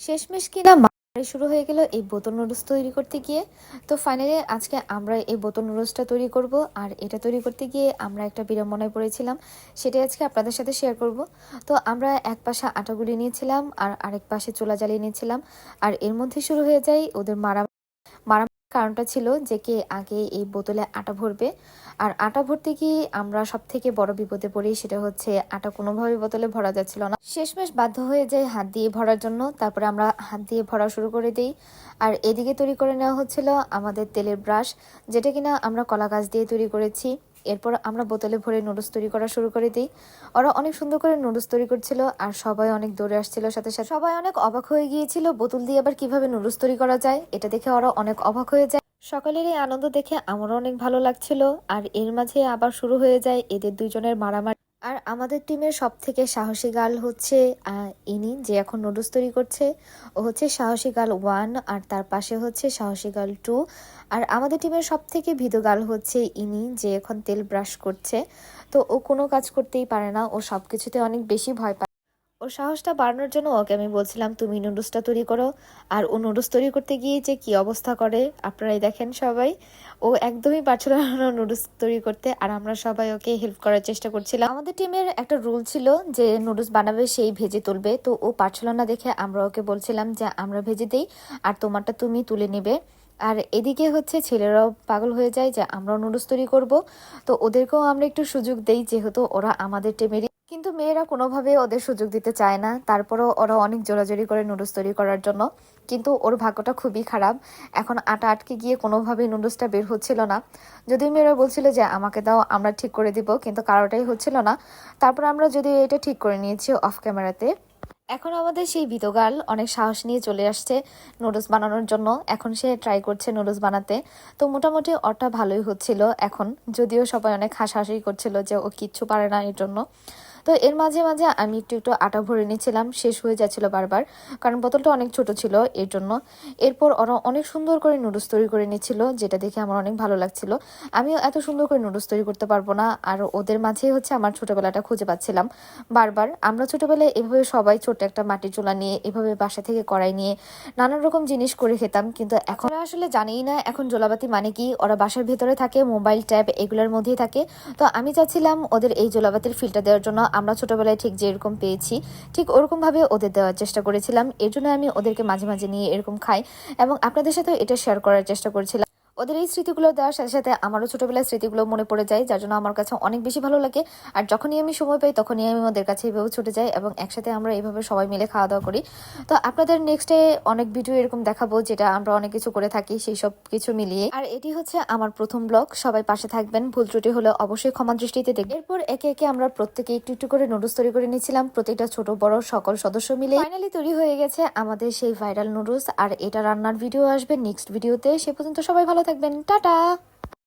শেষমেশ কিনা মারামারি শুরু হয়ে গেল এই বোতল নুডলস তৈরি করতে গিয়ে। তো ফাইনালি আজকে আমরা এই বোতল নুডলসটা তৈরি করব আর এটা তৈরি করতে গিয়ে আমরা একটা বিড়ম্বনায় পড়েছিলাম, সেটাই আজকে আপনাদের সাথে শেয়ার করব। তো আমরা এক পাশে আটা গুলি নিয়েছিলাম আর আরেক পাশে চোলা জ্বালিয়ে নিয়েছিলাম, আর এর মধ্যে শুরু হয়ে যায় ওদের মারা কারণটা ছিল যে কে আগে এই বোতলে আটা ভরবে। আর আটা ভরতে গিয়ে আমরা সব থেকে বড় বিপদে পড়ি সেটা হচ্ছে আটা কোনোভাবে বোতলে ভরা যাচ্ছিল না। শেষমেশ বাধ্য হয়ে যায় হাত দিয়ে ভরার জন্য, তারপরে আমরা হাত দিয়ে ভরা শুরু করে দিই। আর এদিকে তৈরি করে নেওয়া হচ্ছিল আমাদের তেলের ব্রাশ, যেটা কিনা আমরা কলা গাছ দিয়ে তৈরি করেছি। এরপর আমরা বোতলে ভরে নুডলস তৈরি করা শুরু করে দিই। ওরা অনেক সুন্দর করে নুডলস তৈরি করছিল আর সবাই অনেক দৌড়ে আসছিল সাথে সাথে। সবাই অনেক অবাক হয়ে গিয়েছিল বোতল দিয়ে আবার কীভাবে নুডলস তৈরি করা যায়, এটা দেখে ওরা অনেক অবাক হয়ে যায়। সকলের এই আনন্দ দেখে আমারও অনেক ভালো লাগছিল আর এর মাঝে আবার শুরু হয়ে যায় এদের দুজনের মারামারি। আর আমাদের টিমের সব থেকে সাহসী গাল হচ্ছে ইনি যে এখন নুডলস তৈরি করছে। ও হচ্ছে সাহসী গাল ওয়ান আর তার পাশে হচ্ছে সাহসী গাল টু। আর আমাদের টিমের সব থেকে ভিদ গাল হচ্ছে ইনি যে এখন তেল ব্রাশ করছে। তো ও কোনো কাজ করতেই পারে না। ও সব কিছুতে অনেক বেশি ভয় পায়। ওর সাহসটা বাড়ানোর জন্য ওকে আমি বলছিলাম, তুমি নুডলসটা তৈরি করো। আর ও নুডলস তৈরি করতে গিয়ে যে কি অবস্থা করে, আপনারাই দেখেন সবাই। ও একদমই পারছিল না নুডলস তৈরি করতে আর আমরা সবাই ওকে হেল্প করার চেষ্টা করছিলাম। আমাদের টিমের একটা রুল ছিল যে নুডলস বানাবে, সেই ভেজে তুলবে। তো ও পারছিল না দেখে আমরা ওকে বলছিলাম যে, আমরা ভেজে দিই আর তোমারটা তুমি তুলে নেবে। আর এদিকে হচ্ছে ছেলেরাও পাগল হয়ে যায় যে, আমরাও নুডলস তৈরি করব। তো ওদেরকেও আমরা একটু সুযোগ দেই, যেহেতু ওরা আমাদের টিমেরই মেয়েরা কোনোভাবে ওদের সুযোগ দিতে চায় না। তারপরও ওরা অনেক জোরাজোরি করে নুডলস তৈরি করার জন্য। কিন্তু ওর ভাগ্যটা খুবই খারাপ। এখন আটা আটকে গিয়ে কোনোভাবেই নুডলসটা বের হচ্ছিল না। যদিও মেয়েরা বলছিল যে, আমাকে দাও, আমরা ঠিক করে দিব। কিন্তু কারোটাই হচ্ছিল না। তারপর আমরা যদি এটা ঠিক করে নিয়েছি অফ ক্যামেরাতে এখন আমাদের সেই বিতগাল অনেক সাহস নিয়ে চলে আসছে নুডলস বানানোর জন্য। এখন সে ট্রাই করছে নুডলস বানাতে। তো মোটামুটি ওটা ভালোই হচ্ছিল এখন। যদিও সবাই অনেক হাসাহাসি করছিল যে, ও কিচ্ছু পারে না এর জন্য। তো এর মাঝে মাঝে আমি একটু একটু আটা ভরে নিয়েছিলাম, শেষ হয়ে যাচ্ছিল বারবার, কারণ বোতলটা অনেক ছোট ছিল এর জন্য। এরপর ওরা অনেক সুন্দর করে নুডলস তৈরি করে নিচ্ছিল যেটা দেখে আমার অনেক ভালো লাগছিল। আমিও এত সুন্দর করে নুডলস তৈরি করতে পারব না, আর ওদের মাঝেই হচ্ছে আমার ছোটবেলাটা খুঁজে পাচ্ছিলাম। বারবার আমরা ছোটবেলায় এভাবে সবাই ছোট একটা মাটির চুলা নিয়ে, এভাবে বাসা থেকে কড়াই নিয়ে নানান রকম জিনিস করে খেতাম, কিন্তু এখন আসলে জানিই না, এখন জোলাবাতি মানে কি? ওরা বাসার ভেতরে থাকে, মোবাইল ট্যাব এগুলোর মধ্যেই থাকে। তো আমি চাচ্ছিলাম ওদের এই জোলাবাতির ফিল্টার দেওয়ার জন্য আমরা ছোটবেলায় ঠিক যেরকম পেয়েছি, ঠিক ওরকমভাবে ওদের দেওয়ার চেষ্টা করেছিলাম। এর জন্য আমি ওদেরকে মাঝে মাঝে নিয়ে এরকম খাই এবং আপনাদের সাথেও এটা শেয়ার করার চেষ্টা করেছিলাম। ওদের এই স্মৃতিগুলো দেওয়ার সাথে সাথে আমারও ছোটবেলার স্মৃতিগুলো মনে পড়ে যায়, যার জন্য আমার কাছে অনেক বেশি ভালো লাগে। আর যখনই আমি সময় পাই, তখনই আমি ওদের কাছে এইভাবে ছুটে যাই এবং একসাথে আমরা এইভাবে সবাই মিলে খাওয়া দাওয়া করি। তো আপনাদের নেক্সটে অনেক ভিডিও এরকম দেখাবো, যেটা আমরা অনেক কিছু করে থাকি সেই সব কিছু মিলিয়ে। আর এটি হচ্ছে আমার প্রথম ব্লগ সবাই পাশে থাকবেন। ভুল ত্রুটি হলে অবশ্যই ক্ষমা দৃষ্টিতে দেখবেন। এরপর একে একে আমরা প্রত্যেকে একটু একটু করে নুডলস তৈরি করে নিয়েছিলাম। প্রতিটা ছোট, বড় সকল সদস্য মিলে ফাইনালি তৈরি হয়ে গেছে আমাদের সেই ভাইরাল নুডলস আর এটা রান্নার ভিডিও আসবে নেক্সট ভিডিওতে সে পর্যন্ত সবাই ভালো থাকবেন টাটা।